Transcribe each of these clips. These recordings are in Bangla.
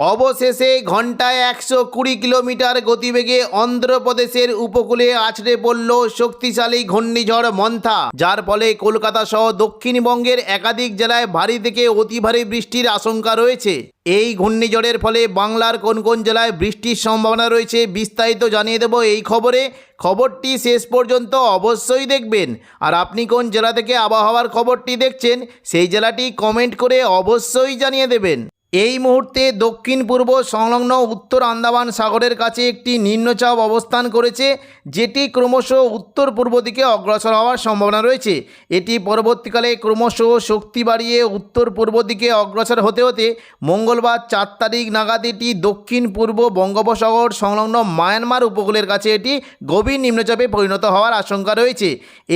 অবশেষে ঘন্টায় একশো কুড়ি কিলোমিটার গতিবেগে অন্ধ্রপ্রদেশের উপকূলে আছড়ে পড়ল শক্তিশালী ঘূর্ণিঝড় মন্থা। যার ফলে কলকাতা সহ দক্ষিণবঙ্গের একাধিক জেলায় ভারী থেকে অতি ভারী বৃষ্টির আশঙ্কা রয়েছে। এই ঘূর্ণিঝড়ের ফলে বাংলার কোন কোন জেলায় বৃষ্টির সম্ভাবনা রয়েছে বিস্তারিত জানিয়ে দেব এই খবরে। খবরটি শেষ পর্যন্ত অবশ্যই দেখবেন। আর আপনি কোন জেলা থেকে আবহাওয়ার খবরটি দেখছেন, সেই জেলাটি কমেন্ট করে অবশ্যই জানিয়ে দেবেন। এই মুহূর্তে দক্ষিণ পূর্ব সংলগ্ন উত্তর আন্দামান সাগরের কাছে একটি নিম্নচাপ অবস্থান করেছে, যেটি ক্রমশ উত্তর পূর্ব দিকে অগ্রসর হওয়ার সম্ভাবনা রয়েছে। এটি পরবর্তীকালে ক্রমশ শক্তি বাড়িয়ে উত্তর পূর্ব দিকে অগ্রসর হতে হতে মঙ্গলবার চার তারিখ নাগাদ এটি দক্ষিণ পূর্ব বঙ্গোপসাগর সংলগ্ন মায়ানমার উপকূলের কাছে এটি গভীর নিম্নচাপে পরিণত হওয়ার আশঙ্কা রয়েছে।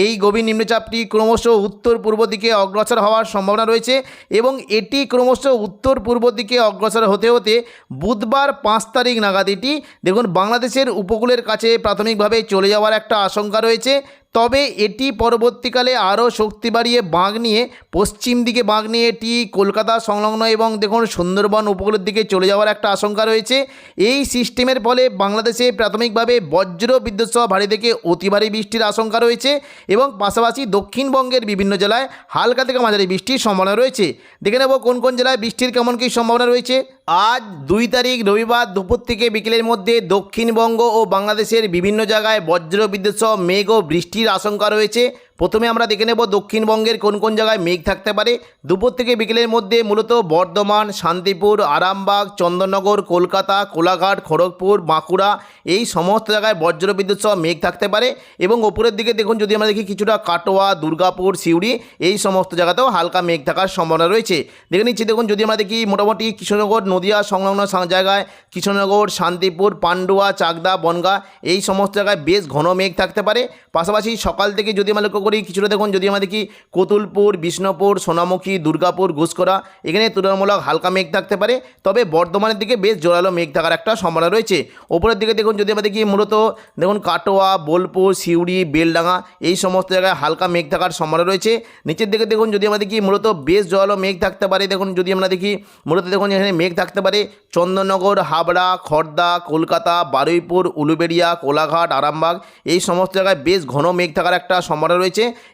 এই গভীর নিম্নচাপটি ক্রমশ উত্তর পূর্ব দিকে অগ্রসর হওয়ার সম্ভাবনা রয়েছে এবং এটি ক্রমশ উত্তর পূর্ব দিকে অগ্রসর হতে হতে বুধবার পাঁচ তারিখ নাগাদ এটি, দেখুন, বাংলাদেশের উপকূলের কাছে প্রাথমিকভাবে চলে যাওয়ার একটা আশঙ্কা রয়েছে। তবে এটি পরবর্তীকালে আরও শক্তি বাড়িয়ে বাঁক নিয়ে পশ্চিম দিকে বাঁক নিয়ে এটি কলকাতা সংলগ্ন এবং দেখুন সুন্দরবন উপকূলের দিকে চলে যাওয়ার একটা আশঙ্কা রয়েছে। এই সিস্টেমের ফলে বাংলাদেশে প্রাথমিকভাবে বজ্র বিদ্যুৎ সহ ভারী থেকে অতি ভারী বৃষ্টির আশঙ্কা রয়েছে এবং পাশাপাশি দক্ষিণবঙ্গের বিভিন্ন জেলায় হালকা থেকে মাঝারি বৃষ্টির সম্ভাবনা রয়েছে। দেখে নেব কোন কোন জেলায় বৃষ্টির কেমন কী সম্ভাবনা রয়েছে। আজ দুই তারিখ রবিবার দুপুর থেকে বিকেলের মধ্যে দক্ষিণবঙ্গ ও বাংলাদেশের বিভিন্ন জায়গায় বজ্রবিদ্যুৎসহ সহ মেঘ ও বৃষ্টির আশঙ্কা রয়েছে। প্রথমে আমরা দেখে নেব দক্ষিণবঙ্গের কোন কোন জায়গায় মেঘ থাকতে পারে। দুপুর থেকে বিকেলের মধ্যে মূলত বর্ধমান, শান্তিপুর, আরামবাগ, চন্দননগর, কলকাতা, কোলাঘাট, খড়গপুর, বাঁকুড়া এই সমস্ত জায়গায় বজ্র বিদ্যুৎ সহ মেঘ থাকতে পারে এবং ওপরের দিকে দেখুন যদি আমরা দেখি কিছুটা কাটোয়া, দুর্গাপুর, সিউড়ি এই সমস্ত জায়গাতেও হালকা মেঘ থাকার সম্ভাবনা রয়েছে। দেখে নিচ্ছি দেখুন যদি আমরা দেখি মোটামুটি কৃষ্ণনগর, নদিয়া সংলগ্ন জায়গায় কৃষ্ণনগর, শান্তিপুর, পান্ডুয়া, চাকদা, বনগা এই সমস্ত জায়গায় বেশ ঘন মেঘ থাকতে পারে। পাশাপাশি সকাল থেকে যদি আমরা লক্ষ্য করি, কিছুটা দেখুন যদি আমরা দেখি কতুলপুর, বিষ্ণুপুর, সোনামুখী, দুর্গাপুর ঘুষকরা এখানে তুলনামূলক হালকা মেঘ থাকতে পারে। তবে বর্ধমানের দিকে বেশ জোরালো মেঘ থাকার একটা সম্ভাবনা রয়েছে। ওপরের দিকে দেখুন যদি আমরা দেখি মূলত দেখুন কাটোয়া, বোলপুর, সিউড়ি, বেলডাঙ্গা, এই সমস্ত জায়গায় হালকা মেঘ থাকার সম্ভাবনা রয়েছে। নিচের দিকে দেখুন যদি আমরা দেখি মূলত বেশ জোরালো মেঘ থাকতে পারে, দেখুন যদি আমরা দেখি মূলত দেখুন এখানে মেঘ থাকতে পারে। চন্দননগর, হাবড়া, খর্দা, কলকাতা, বারুইপুর, উলুবেড়িয়া, কোলাঘাট, আরামবাগ, এই সমস্ত জায়গায় বেশ ঘন মেঘ থাকার একটা সম্ভাবনা রয়েছে।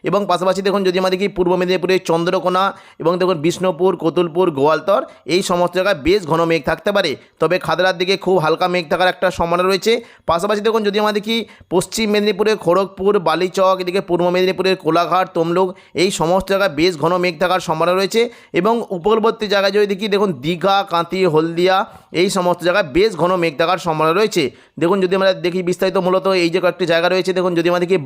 এবং পাশাপাশি দেখুন যদি আমরা দেখি পূর্ব মেদিনীপুরের চন্দ্রকোনা এবং দেখুন বিষ্ণুপুর, কতুলপুর, গোয়ালতর, এই সমস্ত জায়গায় বেশ ঘন মেঘ থাকতে পারে। তবে খাদড়ার দিকে খুব হালকা মেঘ থাকার একটা সম্ভাবনা রয়েছে। পাশাপাশি দেখুন যদি আমরা দেখি পশ্চিম মেদিনীপুরের খড়গপুর, বালিচক, এদিকে পূর্ব মেদিনীপুরের কোলাঘাট, তমলুক, এই সমস্ত জায়গায় বেশ ঘন মেঘ থাকার সম্ভাবনা রয়েছে এবং উপকূলবর্তী জায়গায় যদি দেখি দেখুন দীঘা কাঁতি হলদিয়া, এই সমস্ত জায়গায় বেশ ঘন মেঘ থাকার সম্ভাবনা রয়েছে। দেখুন যদি আমরা দেখি বিস্তারিত মূলত এই যে কয়েকটি জায়গা রয়েছে, দেখুন যদি আমরা দেখি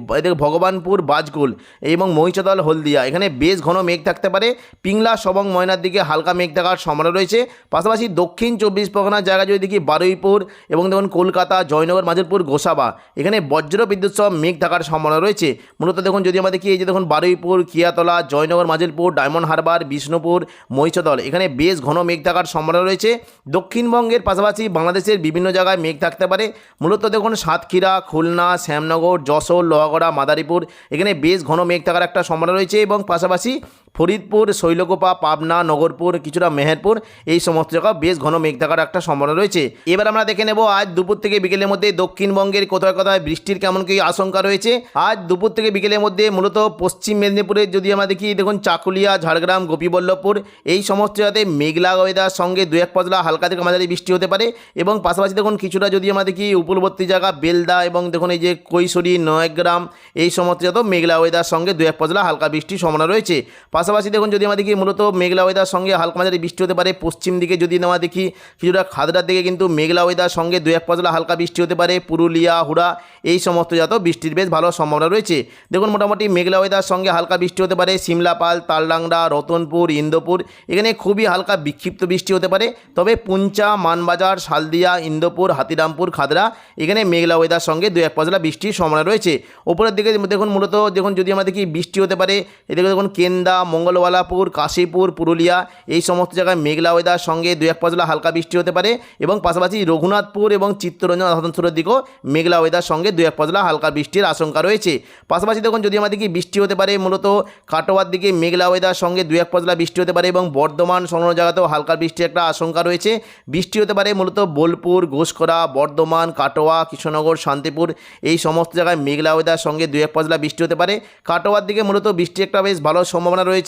ভগবানপুর বাজকুল এবং মহিষাদল হলদিয়া। এখানে বেশ ঘন মেঘ থাকতে পারে। পিংলা, সবং, ময়নার দিকে হালকা মেঘ থাকার সম্ভাবনা রয়েছে। পাশাপাশি দক্ষিণ চব্বিশ পরগনার জায়গা যদি দেখি বারুইপুর এবং দেখুন কলকাতা, জয়নগর মাঝেরপুর গোসাবা। এখানে বজ্র বিদ্যুৎ সহ মেঘ থাকার সম্ভাবনা রয়েছে। মূলত দেখুন যদি আমরা দেখি এই যে দেখুন বারুইপুর, কিয়াতলা, জয়নগর মাঝেরপুর ডায়মন্ড হারবার, বিষ্ণুপুর, মহিষাদল। এখানে বেশ ঘন মেঘ থাকার সম্ভাবনা রয়েছে। দক্ষিণবঙ্গের পাশাপাশি বাংলাদেশের বিভিন্ন জায়গায় মেঘ থাকতে পারে। মূলত দেখুন সাতক্ষীরা, খুলনা, শ্যামনগর, যশোর, লোহাগড়া, মাদারীপুর। এখানে বেশ ঘন মেঘ থাকার একটা সম্ভাবনা রয়েছে এবং পাশাপাশি ফরিদপুর, শৈলকোপা, পাবনা, নগরপুর, কিছুটা মেহেরপুর, এই সমস্ত জায়গা বেশ ঘন মেঘ থাকার একটা সম্ভাবনা রয়েছে। এবার আমরা দেখে নেব আজ দুপুর থেকে বিকেলের মধ্যে দক্ষিণবঙ্গের কোথায় কোথায় বৃষ্টির কেমন কি আশঙ্কা রয়েছে। আজ দুপুর থেকে বিকেলের মধ্যে মূলত পশ্চিম মেদিনীপুরে যদি আমরা দেখি, দেখুন চাকুলিয়া, ঝাড়গ্রাম, গোপীবল্লভপুর, এই সমস্ত জায়গাতে মেঘলা ওয়েদার সঙ্গে দু এক পাতলা হালকা থেকে মাঝারি বৃষ্টি হতে পারে। এবং পাশাপাশি দেখুন কিছুটা যদি আমরা দেখি, উপলবর্তী জায়গা বেলদা এবং দেখুন এই যে কৈশোরী, নয়গ্রাম, এই সমস্ত জায়গা মেঘলা ওয়েদার সঙ্গে দু এক পাতলা হালকা বৃষ্টির সম্ভাবনা রয়েছে। পাশাপাশি দেখুন যদি আমরা দেখি মূলত মেঘলা ওয়েদার সঙ্গে হালকা মাঝারি বৃষ্টি হতে পারে, পশ্চিম দিকে যদি আমরা দেখি কিছুটা খাদড়ার দিকে কিন্তু মেঘলা ওয়েদার সঙ্গে দু এক পাতলা হালকা বৃষ্টি হতে পারে, পুরুলিয়া, হুড়া এই সমস্ত জাত বৃষ্টির বেশ ভালো সম্ভাবনা রয়েছে। দেখুন মোটামুটি মেঘলা ওয়েদার সঙ্গে হালকা বৃষ্টি হতে পারে সিমলাপাল তালডাংরা, রতনপুর, ইন্দোপুর, এখানে খুবই হালকা বিক্ষিপ্ত বৃষ্টি হতে পারে। তবে পুঞ্চা, মানবাজার, শালদিয়া, ইন্দোপুর, হাতিরামপুর খাদড়া এখানে মেঘলা ওয়েদার সঙ্গে দু এক পাতলা বৃষ্টির সম্ভাবনা রয়েছে। ওপরের দিকে দেখুন মূলত, দেখুন যদি আমরা দেখি বৃষ্টি হতে পারে, এদিকে দেখুন কেন্দা মঙ্গলওয়ালাপুর কাশীপুর, পুরুলিয়া এই সমস্ত জায়গায় মেঘলা ওয়েদার সঙ্গে দু এক পাঁচলা হালকা বৃষ্টি হতে পারে এবং পাশাপাশি রঘুনাথপুর এবং চিত্তরঞ্জন আসানসোলের দিকেও মেঘলা ওয়েদার সঙ্গে দু এক পাঁচলা হালকা বৃষ্টির আশঙ্কা রয়েছে। পাশাপাশি দেখুন, যদি আমাদের কি বৃষ্টি হতে পারে, মূলত কাটোয়ার দিকে মেঘলা ওয়েদার সঙ্গে দু এক পাঁচলা বৃষ্টি হতে পারে এবং বর্ধমান সংলগ্ন জায়গাতেও হালকা বৃষ্টির একটা আশঙ্কা রয়েছে। বৃষ্টি হতে পারে মূলত বোলপুর, ঘোষকরা, বর্ধমান, কাটোয়া, কৃষ্ণনগর, শান্তিপুর এই সমস্ত জায়গায় মেঘলা ওয়েদার সঙ্গে দু এক পাঁচলা বৃষ্টি হতে পারে। কাটোয়ার দিকে মূলত বৃষ্টি একটা বেশ ভালো সম্ভাবনা রয়েছে।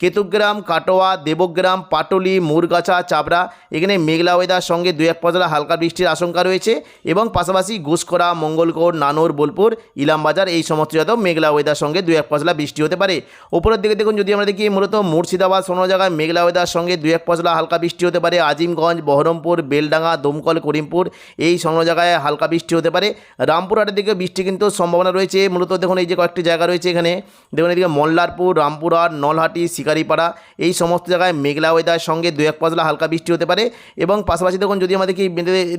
কেতুগ্রাম, কাটোয়া, দেবগ্রাম, পাটলি, মুরগাছা, চাবড়া, এখানে মেঘলা ওয়েদার সঙ্গে দু এক পাঁচলা হালকা বৃষ্টির আশঙ্কা রয়েছে এবং পাশাপাশি ঘুষকরা মঙ্গলকোট নানুর, বোলপুর, ইলামবাজার এই সমস্ত জায়গাতেও মেঘলা ওয়েদার সঙ্গে দু এক পাঁচলা বৃষ্টি হতে পারে। ওপরের দিকে দেখুন, যদি আমরা দেখি মূলত মুর্শিদাবাদ কোনো জায়গায় মেঘলা ওয়েদার সঙ্গে দু এক পাঁচলা হালকা বৃষ্টি হতে পারে। আজিমগঞ্জ, বহরমপুর, বেলডাঙ্গা, দমকল, করিমপুর এই সংলগ্ন জায়গায় হালকা বৃষ্টি হতে পারে। রামপুরহাটের দিকে বৃষ্টি কিন্তু সম্ভাবনা রয়েছে। মূলত দেখুন, এই যে কয়েকটি জায়গা রয়েছে এখানে। দেখুন, এদিকে মল্লারপুর, রামপুরহাট নলহাটি শিকারিপাড়া, এই সমস্ত জায়গায় মেঘলা ওয়েদার সঙ্গে দু এক পাঁচলা হালকা বৃষ্টি হতে পারে এবং পাশাপাশি দেখুন যদি আমাদের কি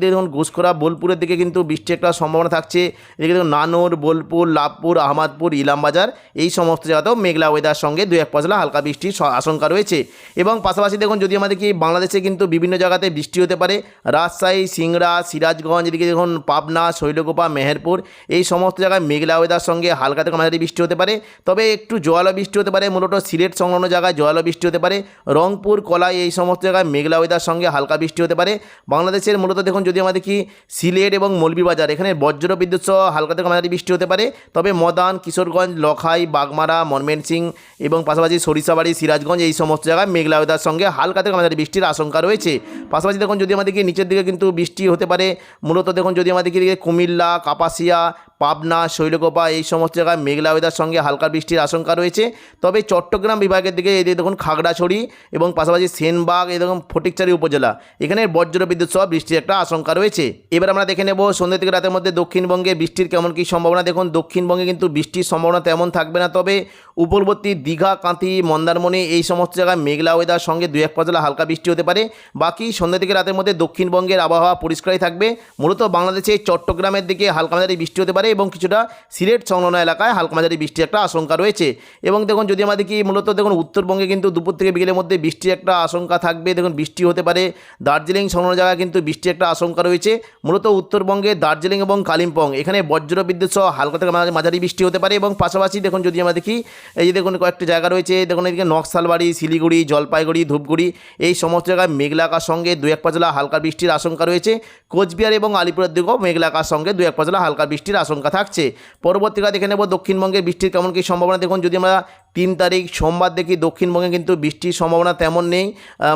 দেখুন ঘুষখোরা, বোলপুরের দিকে কিন্তু বৃষ্টি একটা সম্ভাবনা থাকছে। এদিকে দেখুন নানোর, বোলপুর, লাভপুর, আহমদপুর, ইলামবাজার এই সমস্ত জায়গাতেও মেঘলা ওয়েদার সঙ্গে দু এক পাঁচলা হালকা বৃষ্টির আশঙ্কা রয়েছে। এবং পাশাপাশি দেখুন যদি আমাদের কি বাংলাদেশে কিন্তু বিভিন্ন জায়গাতে বৃষ্টি হতে পারে, রাজশাহী, সিংড়া, সিরাজগঞ্জ, এদিকে দেখুন পাবনা, শৈলকুপা, মেহেরপুর, এই সমস্ত জায়গায় মেঘলা ওয়েদার সঙ্গে হালকা থেকে মাঝারি বৃষ্টি হতে পারে। তবে একটু জোয়ালো বৃষ্টি হতে পারে, মূলত সিলেট সংলগ্ন জায়গায় জোয়ালো বৃষ্টি হতে পারে। রংপুর, কলাই এই সমস্ত জায়গায় মেঘলা ওয়েদার সঙ্গে হালকা বৃষ্টি হতে পারে। বাংলাদেশের মূলত দেখুন যদি আমাদের কি সিলেট এবং মৌলভীবাজার, এখানে বজ্র বিদ্যুৎ সহ হালকা থেকে মাঝারি বৃষ্টি হতে পারে। তবে মদান, কিশোরগঞ্জ, লখাই, বাগমারা ময়মনসিং এবং পাশাপাশি সরিষাবাড়ি, সিরাজগঞ্জ এই সমস্ত জায়গায় মেঘলা ওয়েদার সঙ্গে হালকা থেকে মাঝারি বৃষ্টির আশঙ্কা রয়েছে। পাশাপাশি দেখুন যদি আমাদের কি নিচের দিকে কিন্তু বৃষ্টি হতে পারে, মূলত দেখুন যদি আমাদের কি কুমিল্লা, কাপাসিয়া পাবনা, শৈলকোপা এই সমস্ত জায়গায় মেঘলা ওয়েদার সঙ্গে হালকা বৃষ্টির আশঙ্কা রয়েছে। তবে চট্টগ্রাম বিভাগের দিকে এদিকে দেখুন খাগড়াছড়ি এবং পাশাপাশি সেনবাগ দেখুন ফটিকচারি উপজেলা। এখানে বজ্র বিদ্যুৎ সহ বৃষ্টির একটা আশঙ্কা রয়েছে। এবার আমরা দেখে নেব সন্ধ্যে থেকে রাতের মধ্যে দক্ষিণবঙ্গে বৃষ্টির কেমন কী সম্ভাবনা। দেখুন, দক্ষিণবঙ্গে কিন্তু বৃষ্টির সম্ভাবনা তেমন থাকবে না। তবে উপরবর্তী দীঘা, কাঁথি, মন্দারমণি এই সমস্ত জায়গায় মেঘলা ওয়েদার সঙ্গে দু এক পাঁচলা হালকা বৃষ্টি হতে পারে। বাকি সন্ধ্যে থেকে রাতের মধ্যে দক্ষিণবঙ্গের আবহাওয়া পরিষ্কারই থাকবে। মূলত বাংলাদেশে চট্টগ্রামের দিকে হালকা মাঝারি বৃষ্টি হতে পারে। এবং কিছুটা সিলেট সংলগ্ন এলাকায় হালকা মাঝারি বৃষ্টির একটা আশঙ্কা রয়েছে। এবং দেখুন, যদি আমাদের কি মূলত দেখুন, উত্তরবঙ্গে কিন্তু দুপুর থেকে বিকেলের মধ্যে বৃষ্টির একটা আশঙ্কা থাকবে। দেখুন, বৃষ্টি হতে পারে। দার্জিলিং সংলগ্ন জায়গায় কিন্তু বৃষ্টির একটা আশঙ্কা রয়েছে। মূলত উত্তরবঙ্গে দার্জিলিং এবং কালিম্পং, এখানে বজ্র বিদ্যুৎ সহ হালকা থেকে মাঝারি- বৃষ্টি হতে পারে। এবং পাশাপাশি দেখুন, যদি আমরা দেখি, এই যে দেখুন, কয়েকটি জায়গা রয়েছে। দেখুন, এদিকে নকশালবাড়ি, শিলিগুড়ি, জলপাইগুড়ি, ধূপগুড়ি, এই সমস্ত জায়গায় মেঘলা আকাশ সঙ্গে দু এক পাঁচলা হালকা বৃষ্টির আশঙ্কা রয়েছে। কোচবিহার এবং আলিপুরের দিকেও মেঘলা আকাশ সঙ্গে দু এক পাঁচলা হালকা বৃষ্টির আশঙ্কা থাকছে। পরবর্তীকালে দেখে নেব দক্ষিণবঙ্গে বৃষ্টির কেমন কী সম্ভাবনা। দেখুন যদি আমরা তিন তারিখ সোমবার দেখি দক্ষিণবঙ্গে কিন্তু বৃষ্টির সম্ভাবনা তেমন নেই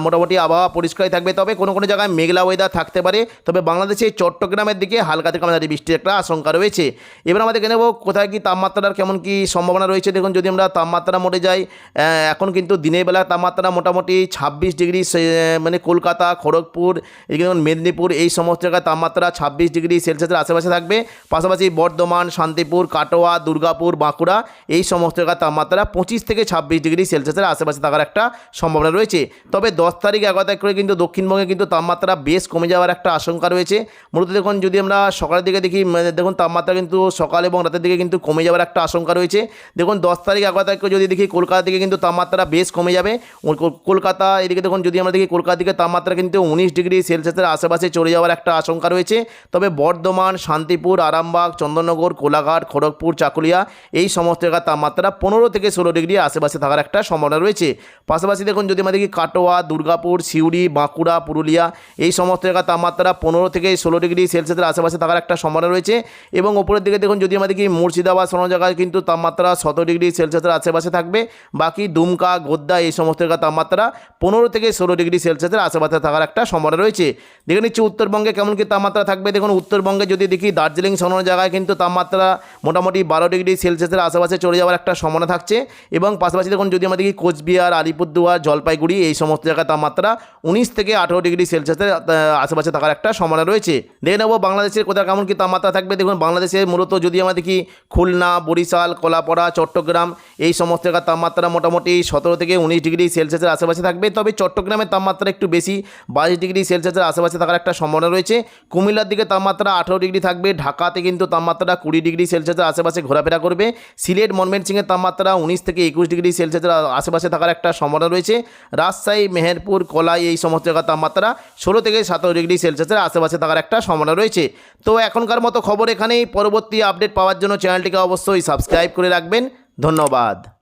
মোটামুটি আবহাওয়া পরিষ্কারই থাকবে। তবে কোনো কোনো জায়গায় মেঘলা ওয়েদার থাকতে পারে, তবে বাংলাদেশে চট্টগ্রামের দিকে হালকা থেকে আমাদের বৃষ্টির একটা আশঙ্কা রয়েছে। এবার আমাদের নেব কোথায় কি তাপমাত্রার কেমন কি সম্ভাবনা রয়েছে। দেখুন, যদি আমরা তাপমাত্রা মোটে যাই এখন কিন্তু দিনের বেলা তাপমাত্রা মোটামুটি ছাব্বিশ ডিগ্রি মানে কলকাতা, খড়গপুর যেমন মেদিনীপুর, এই সমস্ত জায়গায় তাপমাত্রা ছাব্বিশ ডিগ্রি সেলসিয়াসের আশেপাশে থাকবে। পাশাপাশি বর্ধমান, শান্তিপুর, কাটোয়া, দুর্গাপুর, বাঁকুড়া, এই সমস্ত জায়গায় তাপমাত্রা পঁচিশ থেকে ছাব্বিশ ডিগ্রি সেলসিয়াসের আশেপাশে থাকার একটা সম্ভাবনা রয়েছে। তবে দশ তারিখ এগারো তারিখ করে কিন্তু দক্ষিণবঙ্গে কিন্তু তাপমাত্রা বেশ কমে যাওয়ার একটা আশঙ্কা রয়েছে। মূলত দেখুন, যদি আমরা সকালের দিকে দেখি দেখুন তাপমাত্রা কিন্তু সকাল এবং রাতের দিকে কিন্তু কমে যাওয়ার একটা আশঙ্কা রয়েছে। দেখুন, দশ তারিখ এগারো তারিখ যদি দেখি কলকাতা দিকে কিন্তু তাপমাত্রা বেশ কমে যাবে। কলকাতা, এদিকে দেখুন, যদি আমরা দেখি কলকাতা দিকে তাপমাত্রা কিন্তু উনিশ ডিগ্রি সেলসিয়াসের আশেপাশে চলে যাওয়ার একটা আশঙ্কা রয়েছে। তবে বর্ধমান, শান্তিপুর, আরামবাগ, চন্দননগর, কোলাঘাট, খড়গপুর, চাকুলিয়া, এই সমস্ত জায়গার তাপমাত্রা পনেরো থেকে ষোলো ডিগ্রি আশেপাশে থাকার একটা সম্ভাবনা রয়েছে। পাশাপাশি দেখুন, যদি আমরা দেখি কাটোয়া, দুর্গাপুর, সিউড়ি, বাঁকুড়া, পুরুলিয়া এই সমস্ত জায়গার তাপমাত্রা পনেরো থেকে ষোলো ডিগ্রি সেলসিয়াসের আশেপাশে থাকার একটা সম্ভাবনা রয়েছে এবং ওপরের দিকে দেখুন, যদি আমরা দেখি মুর্শিদাবাদ কোনো জায়গায় কিন্তু তাপমাত্রা সতেরো ডিগ্রি সেলসিয়াসের আশেপাশে থাকবে। বাকি দুমকা গোদ্দা এই সমস্ত জায়গার তাপমাত্রা পনেরো থেকে ষোলো ডিগ্রি সেলসিয়াসের আশেপাশে থাকার একটা সম্ভাবনা রয়েছে। দেখে নিচ্ছি উত্তরবঙ্গে কেমন কি তাপমাত্রা থাকবে। দেখুন, উত্তরবঙ্গে যদি দেখি, দার্জিলিং সংলগ্ন জায়গায় কিন্তু তাপমাত্রা মোটামুটি বারো ডিগ্রি সেলসিয়াসের আশেপাশে চলে যাওয়ার একটা সম্ভাবনা থাকছে। এবং পাশাপাশি দেখুন, যদি আমরা দেখি কোচবিহার, আলিপুরদুয়ার, জলপাইগুড়ি, এই সমস্ত জায়গায় তাপমাত্রা উনিশ থেকে আঠেরো ডিগ্রি সেলসিয়াসের আশেপাশে থাকার একটা সম্ভাবনা রয়েছে। দেখে নেব বাংলাদেশের কোথাও কেমন কি তাপমাত্রা থাকবে। দেখুন, বাংলাদেশে মূলত যদি আমরা দেখি খুলনা, বরিশাল, কলাপাড়া, চট্টগ্রাম, এই সমস্ত জায়গার তাপমাত্রা মোটামুটি সতেরো থেকে উনিশ ডিগ্রি সেলসিয়াসের আশেপাশে থাকবে। তবে চট্টগ্রামের তাপমাত্রা একটু বেশি, বাইশ ডিগ্রি সেলসিয়াসের আশেপাশে থাকার একটা সম্ভাবনা রয়েছে। কুমিল্লার দিকে তাপমাত্রা আঠেরো ডিগ্রি থাকবে, ঢাকাতে কিন্তু তাপমাত্রা কুড়ি ডিগ্রি সেলসিয়াসের আশেপাশে ঘোরাফেরা করবে। সিলেট, ময়মনসিংহের তাপমাত্রা উনিশ থেকে থেকে একুশ ডিগ্রি সেলসিয়াসের আশেপাশে থাকার একটা সম্ভাবনা রয়েছে। রাজশাহী, মেহেরপুর, কলাই এই সমস্ত জায়গার তাপমাত্রা ষোলো থেকে সতেরো ডিগ্রি সেলসিয়াসের আশেপাশে থাকার একটা সম্ভাবনা রয়েছে। তো এখনকার মতো খবর এখানেই। পরবর্তী আপডেট পাওয়ার জন্য চ্যানেলটিকে অবশ্যই সাবস্ক্রাইব করে রাখবেন। ধন্যবাদ।